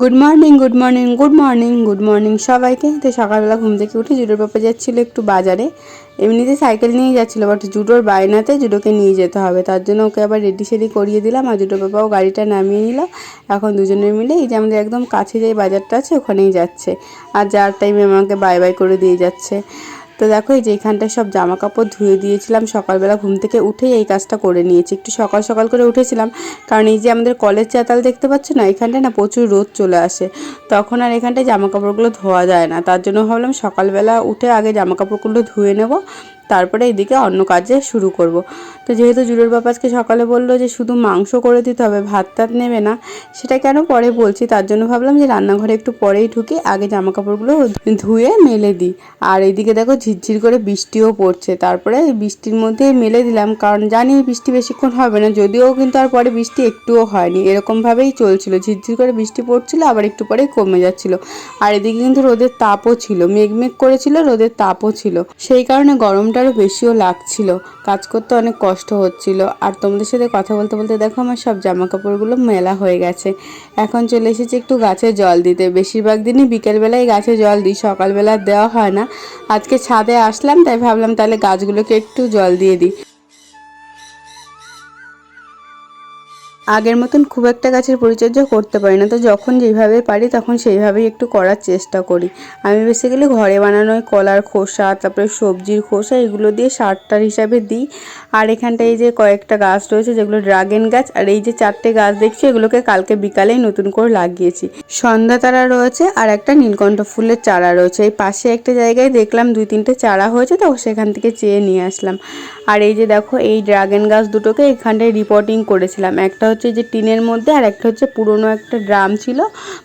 Good morning good morning good morning good morning সবাইকে তো সকালবেলা ঘুম থেকে উঠে জুডোর পাপা যাচ্ছিল একটু বাজারে। এমনিতে সাইকেল নিয়ে যাচ্ছিল বাট জুডোর বায়নাতে জুডোকে নিয়ে যেতে হবে। তার জন্য ওকে আবার রেডি সেডি করিয়ে দিলাম আর জুডোর পাপাও গাড়িটা নামিয়ে নিল। এখন দুজনে মিলে এই যে আমাদের একদম কাছে যে বাজারটা আছে, ওখানেই যাচ্ছে। আর যার টাইমে আমাকে বাই বাই করে দিয়ে যাচ্ছে। তো দেখো এই যে এখানটায় সব জামা কাপড় ধুয়ে দিয়েছিলাম। সকালবেলা ঘুম থেকে উঠেই এই কাজটা করে নিয়েছি। একটু সকাল সকাল করে উঠেছিলাম। কারণ এই যে আমাদের কলেজ চাতাল দেখতে পাচ্ছ না, এখানটায় না প্রচুর রোদ চলে আসে। তখন আর এখানটায় জামা কাপড়গুলো ধোয়া যায় না। তার জন্য ভাবলাম সকালবেলা উঠে আগে জামা কাপড়গুলো ধুয়ে নেব। তারপরে এদিকে অন্য কাজে শুরু করব। তো যেহেতু জুড়োর বাবা আজকে সকালে বলল যে শুধু মাংস করে দিতে হবে, ভাত টাত নেবে না, সেটা কেন পরে বলছি? তার জন্য ভাবলাম যে রান্নাঘরে একটু পরেই ঢুকে, আগে জামা কাপড়গুলো ধুয়ে মেলে দিই। আর এদিকে দেখো ঝিরঝির করে বৃষ্টিও পড়ছে। তারপরে বৃষ্টির মধ্যে মেলে দিলাম, কারণ জানি বৃষ্টি বেশিক্ষণ হবে না, যদিও কিন্তু আর পরে বৃষ্টি একটুও হয়নি। এরকমভাবেই চলছিল, ঝিরঝির করে বৃষ্টি পড়ছিল, আবার একটু পরেই কমে যাচ্ছিল। আর এদিকে কিন্তু রোদের তাপও ছিল, মেঘমেঘ করেছিল, রোদের তাপও ছিল। সেই কারণে গরমটা আরও বেশিও লাগছিল। কাজ করতে অনেক কষ্ট হচ্ছিল। আর তোমাদের সাথে কথা বলতে বলতে দেখো আমার সব জামা কাপড়গুলো মেলা হয়ে গেছে। এখন চলে এসেছি একটু গাছে জল দিতে। বেশিরভাগ দিনই বিকেলবেলায় গাছে জল দিই, সকালবেলা দেওয়া হয় না। আজকে ছাদে আসলাম, তাই ভাবলাম তাহলে গাছগুলোকে একটু জল দিয়ে দিই। আগের মতন খুব একটা গাছের পরিচর্যা করতে পারি না। তো যখন যেভাবে পারি তখন সেইভাবেই একটু করার চেষ্টা করি। আমি বেসিক্যালি ঘরে বানানো কলার খোসা, তারপরে সবজির খোসা, এগুলো দিয়ে সারটার হিসাবে দিই। আর এখানটায় এই যে কয়েকটা গাছ রয়েছে যেগুলো ড্রাগন গাছ, আর এই যে চারটে গাছ দেখছি এগুলোকে কালকে বিকালেই নতুন করে লাগিয়েছি। সন্ধ্যা তারা রয়েছে আর একটা নীলকণ্ঠ ফুলের চারা রয়েছে। এই পাশে একটা জায়গায় দেখলাম দুই তিনটে চারা হয়েছে তো সেখান থেকে চেয়ে নিয়ে আসলাম। আর এই যে দেখো এই ড্রাগন গাছ দুটোকে এখানটায় রিপোর্টিং করেছিলাম। একটা হচ্ছে যে টিনের মধ্যে, আর একটা হচ্ছে পুরনো একটা ড্রাম ছিল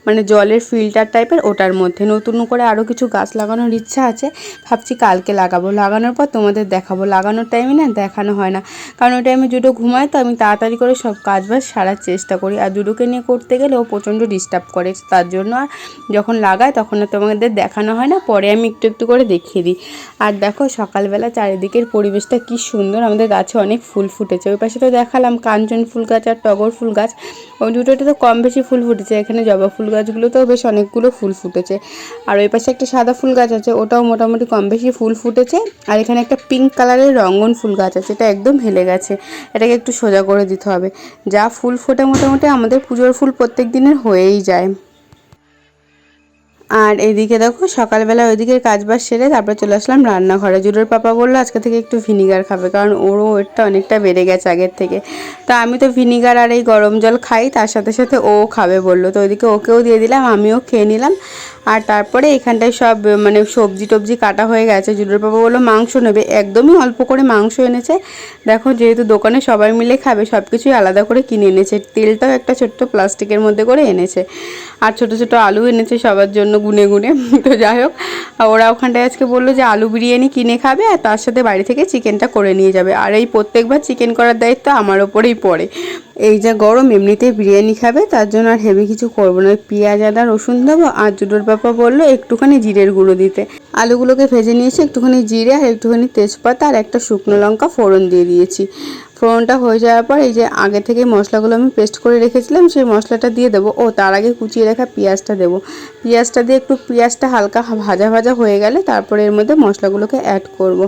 মানে জলের ফিল্টার টাইপের ওটার মধ্যে। নতুন করে আরও কিছু গাছ লাগানোর ইচ্ছা আছে। ভাবছি কালকে লাগাবো। লাগানোর পর তোমাদের দেখাবো। লাগানোর টাইমে না দেখানো হয় না। কারণ ওই টাইমে জুডো ঘুমায়, তো আমি তাড়াতাড়ি করে সব কাজ বাজ সারার চেষ্টা করি। আর জুডোকে নিয়ে করতে গেলে ও প্রচণ্ড ডিস্টার্ব করে, তার জন্য আর যখন লাগায় তখন আর তোমাদের দেখানো হয় না। পরে আমি একটু একটু করে দেখিয়ে দিই। আর দেখো সকালবেলা চারিদিকের পরিবেশটা কি সুন্দর। আমাদের গাছে অনেক ফুল ফুটেছে। ওই পাশে তো দেখালাম কাঞ্চন ফুল গাছ আর টগর ফুল গাছ। ওই দুটোতে তো কম বেশি ফুল ফুটেছে। এখানে জবা ফুল গাছগুলোতেও বেশ অনেকগুলো ফুল ফুটেছে। আর ওই পাশে একটা সাদা ফুল গাছ আছে, ওটাও মোটামুটি কম বেশি ফুল ফুটেছে। আর এখানে একটা পিঙ্ক কালারের রঙ্গন ফুল গাছ আছে, এটা একদম হেলে গেছে। এটাকে একটু সোজা করে দিতে হবে। যা ফুল ফোটে মোটামুটি আমাদের পুজোর ফুল প্রত্যেক দিনের হয়েই যায়। আর এদিকে দেখো, সকালবেলা ওইদিকের কাজ বাজ সেরে তারপরে চলে আসলাম রান্নাঘরে। জুডোর পাপা বলল আজকে থেকে একটু ভিনিগার খাবে, কারণ ওরও ওয়েটটা অনেকটা বেড়ে গেছে আগের থেকে। তা আমি তো ভিনিগার আর এই গরম জল খাই, তার সাথে সাথে ও খাবে বলল। তো ওইদিকে ওকেও দিয়ে দিলাম, আমিও খেয়ে নিলাম। আর তারপরে এখানটায় সব মানে সবজি টবজি কাটা হয়ে গেছে। জুডোর পাপা বলল, মাংস নেবে। একদমই অল্প করে মাংস এনেছে। দেখো, যেহেতু দোকানে সবাই মিলে খাবে সব কিছুই আলাদা করে কিনে এনেছে। তেলটাও একটা ছোট্ট প্লাস্টিকের মধ্যে করে এনেছে। আর ছোট ছোট আলু এনেছে সবার জন্য গুনে গুনে। তো যাই হোক, ওরা ওখানটায় আজকে বলল যে আলু বিরিয়ানি কিনে খাবে আর তার সাথে বাড়ি থেকে চিকেনটা করে নিয়ে যাবে। আর এই প্রত্যেকবার চিকেন করার দায়িত্ব আমার ওপরেই পড়ে। এই যা গরম, এমনিতেই বিরিয়ানি খাবে, তার জন্য আর হেভি কিছু করব না। পেঁয়াজ, আদা, রসুন দেবো আর জুডোর বাবা বলল একটুখানি জিরের গুঁড়ো দিতে। আলুগুলোকে ভেজে নিয়েছি, একটুখানি জিরে আর একটুখানি তেজপাতা আর একটা শুকনো লঙ্কা ফোড়ন দিয়ে দিয়েছি। ফোড়নটা হয়ে যাওয়ার পর এই যে আগে থেকে মশলাগুলো আমি পেস্ট করে রেখেছিলাম, সেই মশলাটা দিয়ে দেবো ও, তার আগে কুচিয়ে রাখা পেঁয়াজটা দেবো পেঁয়াজটা দিয়ে একটু পেঁয়াজটা হালকা ভাজা ভাজা হয়ে গেলে তারপরে এর মধ্যে মশলাগুলোকে অ্যাড করব।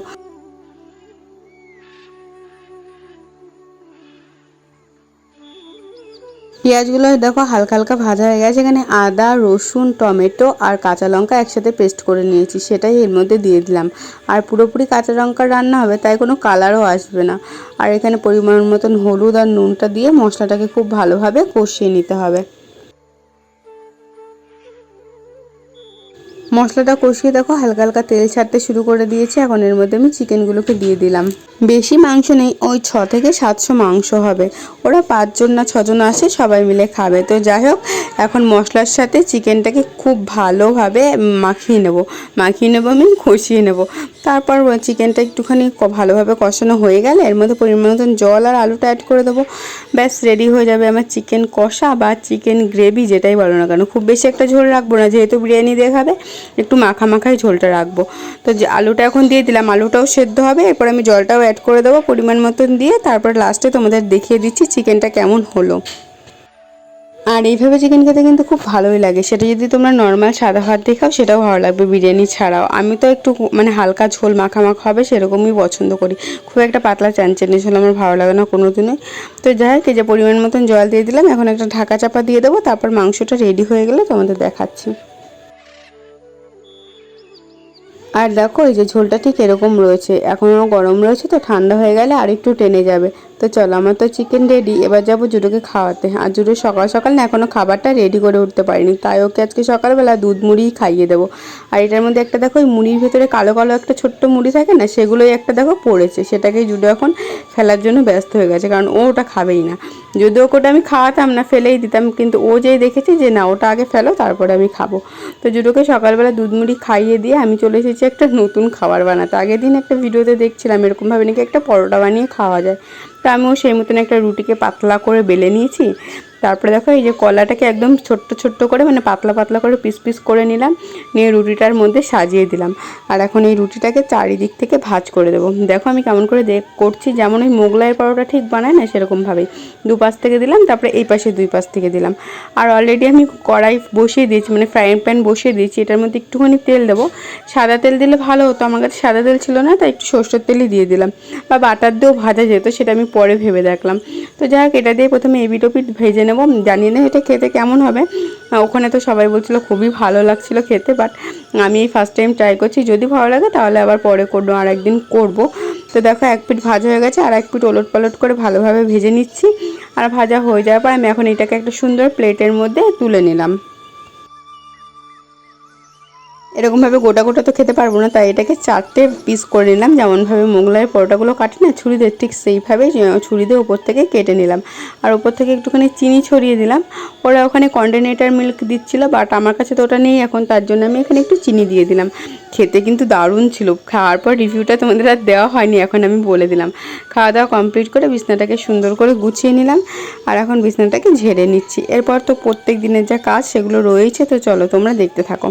পেঁয়াজগুলো দেখো হালকা হালকা ভাজা হয়ে গেছে। এখানে আদা, রসুন, টমেটো আর কাঁচা লঙ্কা একসাথে পেস্ট করে নিয়েছি, সেটাই এর মধ্যে দিয়ে দিলাম। আর পুরোপুরি কাঁচা লঙ্কা রান্না হবে, তাই কোনো কালারও আসবে না। আর এখানে পরিমাণ মতন হলুদ আর নুনটা দিয়ে মশলাটাকে খুব ভালোভাবে কষিয়ে নিতে হবে। মশলাটা কষিয়ে দেখো, হালকা হালকা তেল ছাড়তে শুরু করে দিয়েছি। এখন এর মধ্যে আমি চিকেনগুলোকে দিয়ে দিলাম। বেশি মাংস নেই, ওই ছ থেকে সাতশো মাংস হবে। ওরা পাঁচজন না ছজন আসে, সবাই মিলে খাবে। তো যাই হোক, এখন মশলার সাথে চিকেনটাকে খুব ভালোভাবে মাখিয়ে নেব। মাখিয়ে নেব আমি কষিয়ে নেব। তারপর চিকেনটা একটুখানি ভালোভাবে কষানো হয়ে গেলে এর মধ্যে পরিমাণ মতন জল আর আলুটা অ্যাড করে দেবো। ব্যাস রেডি হয়ে যাবে আমার চিকেন কষা বা চিকেন গ্রেভি যেটাই বলো না কেন। খুব বেশি একটা ঝোল রাখব না, যেহেতু বিরিয়ানি দিয়ে খাবে। একটু মাখা মাখাই ঝোলটা রাখব। তো যে আলুটা এখন দিয়ে দিলাম, আলুটাও সেদ্ধ হবে, এরপর আমি জলটাও অ্যাড করে দেবো পরিমাণ মতন দিয়ে, তারপর লাস্টে তোমাদের দেখিয়ে দিচ্ছি চিকেনটা কেমন হলো। আর এইভাবে চিকেন খেতে কিন্তু খুব ভালোই লাগে, সেটা যদি তোমরা নর্মাল সাদা ভাত দিয়ে খাও, সেটাও ভালো লাগবে বিরিয়ানি ছাড়াও। আমি তো একটু মানে হালকা ঝোল মাখা মাখা হবে, সেরকমই পছন্দ করি। খুব একটা পাতলা চানচানি ঝোল আমার ভালো লাগে না কোনো দিনই তো যাই হোক যে পরিমাণ মতন জল দিয়ে দিলাম, এখন একটা ঢাকা চাপা দিয়ে দেবো, তারপর মাংসটা রেডি হয়ে গেলে তোমাদের দেখাচ্ছি। আর দেখো এই যে ঝোলটা ঠিক এরকম রয়েছে। এখনও গরম রয়েছে তো ঠান্ডা হয়ে গেলে আর একটু টেনে যাবে। তো চলো, আমার তো চিকেন রেডি এবার যাব জুডোকে খাওয়াতে। আর জুডো সকাল সকাল না এখনও খাবারটা রেডি করে উঠতে পারিনি। তাই ওকে আজকে সকালবেলা দুধ মুড়িই খাইয়ে দেবো। আর এটার মধ্যে একটা দেখো, ওই মুড়ির ভেতরে কালো কালো একটা ছোট্ট মুড়ি থাকে না, সেগুলোই একটা দেখো পড়েছে। সেটাকে জুডো এখন ফেলার জন্য ব্যস্ত হয়ে গেছে, কারণ ও ওটা খাবেই না। যদি ওকে ওটা আমি খাওয়াতাম না, ফেলেই দিতাম, কিন্তু ও যেই দেখেছি যে না, ওটা আগে ফেলো, তারপরে আমি খাব। তো জুডোকে সকালবেলা দুধ মুড়ি খাইয়ে দিয়ে আমি চলে এসেছি একটা নতুন খাবার বানাতে। আগের দিন একটা ভিডিওতে দেখছিলাম, এরকমভাবে নাকি একটা পরোটা বানিয়ে খাওয়া যায়। তো আমিও সেই মতন একটা রুটিকে পাতলা করে বেলে নিয়েছি। তারপরে দেখো এই যে কলাটাকে একদম ছোট্ট ছোট্ট করে মানে পাতলা পাতলা করে পিস পিস করে নিলাম। নিয়ে রুটিটার মধ্যে সাজিয়ে দিলাম। আর এখন এই রুটিটাকে চারিদিক থেকে ভাজ করে দেবো। দেখো আমি কেমন করে দেখ করছি, যেমন ওই মোগলাইয়ের পরোটা ঠিক বানায় না সেরকমভাবেই। দু পাশ থেকে দিলাম, তারপরে এই পাশে দুই পাশ থেকে দিলাম। আর অলরেডি আমি কড়াই বসিয়ে দিয়েছি মানে ফ্রাইং প্যান বসিয়ে দিয়েছি। এটার মধ্যে একটুখানি তেল দেবো। সাদা তেল দিলে ভালো হতো, আমার কাছে সাদা তেল ছিল না, তাই একটু সর্ষের তেলই দিয়ে দিলাম। বা বাটার দিয়েও ভাজা যেত, সেটা আমি পরে ভেবে দেখলাম। তো যাই হোক, এটা দিয়ে প্রথমে এবিটোপিট ভেজে নেব। জানি না এটা খেতে কেমন হবে। ওখানে তো সবাই বলছিল খুবই ভালো লাগছিল খেতে বাট আমি এই ফার্স্ট টাইম ট্রাই করছি। যদি ভালো লাগে তাহলে আবার পরে করব আর একদিন করব। তো দেখো, এক পিট ভাজা হয়ে গেছে, আর এক পিট ওলট পালট করে ভালোভাবে ভেজে নিচ্ছি। আর ভাজা হয়ে যাওয়ার পর আমি এখন এটাকে একটা সুন্দর প্লেটের মধ্যে তুলে নিলাম। এরকমভাবে গোটা গোটা তো খেতে পারব না, তাই এটাকে চারটে পিস করে নিলাম। যেমনভাবে মোগলাইয়ের পরোটাগুলো কাটে না ছুরি দিয়ে ঠিক সেইভাবেই ছুরি দিয়ে ওপর থেকে কেটে নিলাম। আর ওপর থেকে একটুখানি চিনি ছড়িয়ে দিলাম। ওরা ওখানে কন্টিনেন্টাল মিল্ক দিচ্ছিল বাট আমার কাছে তো ওটা নেই এখন, তার জন্য আমি এখানে একটু চিনি দিয়ে দিলাম। খেতে কিন্তু দারুণ ছিল। খাওয়ার পর রিভিউটা তোমাদের আর দেওয়া হয়নি, এখন আমি বলে দিলাম। খাওয়া দাওয়া কমপ্লিট করে বিছনাটাকে সুন্দর করে গুছিয়ে নিলাম। আর এখন বিছনাটাকে ঝেড়ে নিচ্ছি। এরপর তো প্রত্যেক দিনের যা কাজ, সেগুলো রয়েছে, তো চলো তোমরা দেখতে থাকো।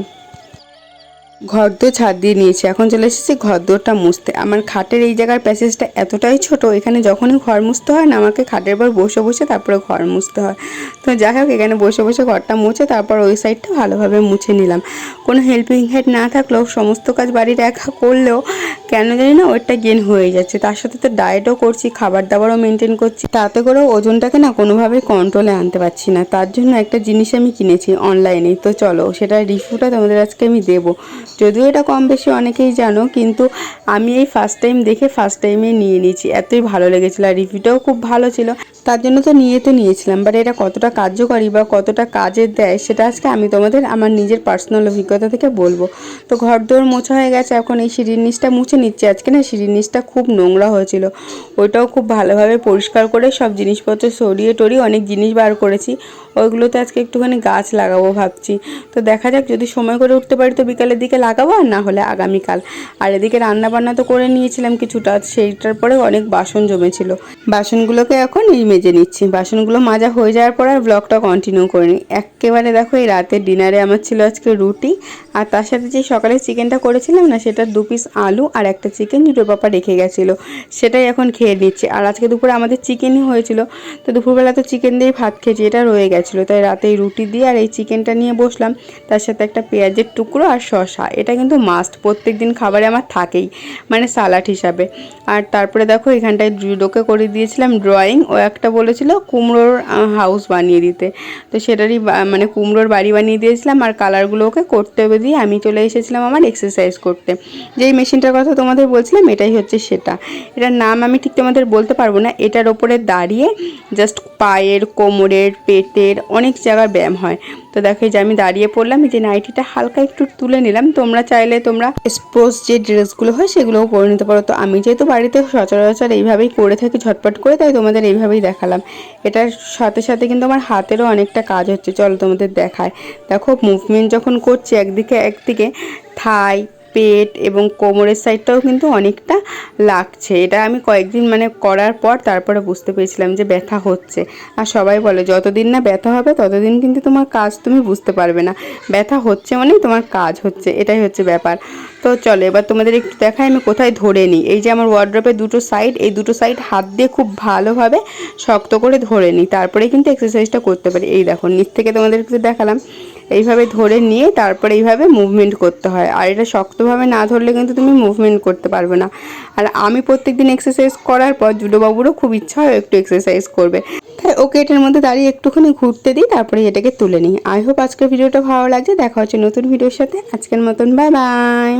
ঘরদোর ছাদ দিয়ে নিয়েছি। এখন চলে এসেছি ঘরদোরটা মুছতে। আমার খাটের এই জায়গার প্যাসেজটা এতটাই ছোট, এখানে যখনই ঘর মুছতে হয় না, আমাকে খাটের পর বসে বসে তারপরে ঘর মুছতে হয়। তো যাই হোক, এখানে বসে বসে ঘরটা মুছে তারপর ওই সাইডটা ভালোভাবে মুছে নিলাম। কোনো হেল্পিং হ্যান্ড না থাকলেও, সমস্ত কাজ বাড়ির একা করলেও কেন জানি না ওইটা গেন হয়ে যাচ্ছে। তার সাথে তো ডায়েটও করছি, খাবার দাবারও মেনটেন করছি। তাতে করেও ওজনটাকে না কোনোভাবে কন্ট্রোলে আনতে পারছি না। তার জন্য একটা জিনিস আমি কিনেছি অনলাইনে তো চলো সেটা রিভিউটা তোমাদের আজকে আমি দেবো। যদিও এটা কম বেশি অনেকেই জানো, কিন্তু আমি এই ফার্স্ট টাইম দেখে ফার্স্ট টাইমে নিয়ে নিয়েছি। এতই ভালো লেগেছিলো আর রিভিউটাও খুব ভালো ছিল। তার জন্য তো নিয়ে তো নিয়েছিলাম বাট এটা কতটা কার্যকরী বা কতটা কাজের দেয় সেটা আজকে আমি তোমাদের আমার নিজের পার্সোনাল অভিজ্ঞতা থেকে বলব। তো ঘর দোর মোছা হয়ে গেছে, এখন এই সিঁড়ির নিচটা মুছে নিচ্ছে। আজকে না সিঁড়ির নিচটা খুব নোংরা হয়েছিল। ওইটাও খুব ভালোভাবে পরিষ্কার করে সব জিনিসপত্র সরিয়ে টরিয়ে অনেক জিনিস বার করেছি। ওইগুলোতে আজকে একটুখানি গাছ লাগাবো ভাবছি। তো দেখা যাক, যদি সময় করে উঠতে পারি তো বিকালের দিকে লাগাবো আর না হলে আগামীকাল। আর এদিকে রান্না বান্না তো করে নিয়েছিলাম কিছুটা, সেইটার পরে অনেক বাসন জমেছিল। বাসনগুলোকে এখন এই মেজে নিচ্ছি। বাসনগুলো মাজা হয়ে যাওয়ার পর আর ব্লগটা কন্টিনিউ করিনি। একেবারে দেখো, এই রাতের ডিনারে আমার ছিল আজকে রুটি। আর তার সাথে যে সকালে চিকেনটা করেছিলাম না, সেটা দু পিস আলু আর একটা চিকেন দুটো পাপা রেখে গেছিল। সেটাই এখন খেয়ে নিচ্ছি। আর আজকে দুপুরে আমাদের চিকেনই হয়েছিল। তো দুপুরবেলা তো চিকেন দিয়েই ভাত খেয়েছি, এটা রয়ে গেছিল তাই রাতে এই রুটি দিয়ে আর এই চিকেনটা নিয়ে বসলাম। তার সাথে একটা পেঁয়াজের টুকরো আর শশা এটা কিন্তু মাস্ট প্রত্যেক দিন খাবারে আমার থাকেই মানে সালাড হিসাবে। আর তারপরে দেখো, এখানটায় জুডোকে করে দিয়েছিলাম ড্রয়িং ও একটা বলেছিল কুমড়োর হাউস বানিয়ে দিতে। তো সেটারই মানে কুমড়োর বাড়ি বানিয়ে দিয়েছিলাম আর কালারগুলো ওকে করতে হবে দিয়ে আমি চলে এসেছিলাম আমার এক্সারসাইজ করতে। যেই মেশিনটার কথা তোমাদের বলছিলাম, এটাই হচ্ছে সেটা। এটার নাম আমি ঠিক তোমাদের বলতে পারব না। এটার ওপরে দাঁড়িয়ে জাস্ট পায়ের কোমরের পেটের অনেক জায়গার ব্যায়াম হয়। তো দেখো যে আমি দাঁড়িয়ে পড়লাম যে নাইটিটা হালকা একটু তুলে নিলাম। তোমরা চাইলে তোমরা স্পোর্টস যে ড্রেসগুলো হয় সেগুলোও পরে নিতে পারো। তো আমি যেহেতু বাড়িতে সচরাচর এইভাবেই করে থাকি ঝটপট করে, তাই তোমাদের এইভাবেই দেখালাম। এটার সাথে সাথে কিন্তু আমার হাতেরও অনেকটা কাজ হচ্ছে। চলো তোমাদের দেখায়। দেখো মুভমেন্ট যখন করছি একদিকে একদিকে, থাই পেট এবং কোমরের সাইডটাও কিন্তু অনেকটা লাগছে। এটা আমি কয়েকদিন মানে করার পর তারপরে বুঝতে পেরেছিলাম যে ব্যথা হচ্ছে। আর সবাই বলে, যতদিন না ব্যথা হবে, ততদিন কিন্তু তোমার কাজ তুমি বুঝতে পারবে না। ব্যথা হচ্ছে মানে তোমার কাজ হচ্ছে, এটাই হচ্ছে ব্যাপার। তো চলো, এবার তোমাদের একটু দেখাই, আমি কোথায় ধরে নিই। এই যে আমার ওয়ার্ড্রপের দুটো সাইড এই দুটো সাইড হাত দিয়ে খুব ভালোভাবে শক্ত করে ধরে নিই। তারপরে কিন্তু এক্সারসাইজটা করতে পারি। এই দেখো, নিচ থেকে তোমাদের একটু দেখালাম। এইভাবে ধরে নিয়ে তারপরে এইভাবে মুভমেন্ট করতে হয়। আর এটা শক্তভাবে না ধরলে কিন্তু তুমি মুভমেন্ট করতে পারবে না। আর আমি প্রত্যেক দিন এক্সারসাইজ করার পর জুডোবাবুরও খুব ইচ্ছা হয় একটু এক্সারসাইজ করবে। তাই ওকে এটার মধ্যে দাঁড়িয়ে একটুখানি ঘুরতে দিই, তারপরে এটাকে তুলে নিই। আই হোপ আজকের ভিডিওটা ভালো লাগছে। দেখা হচ্ছে নতুন ভিডিওর সাথে। আজকের মতন বাই বাই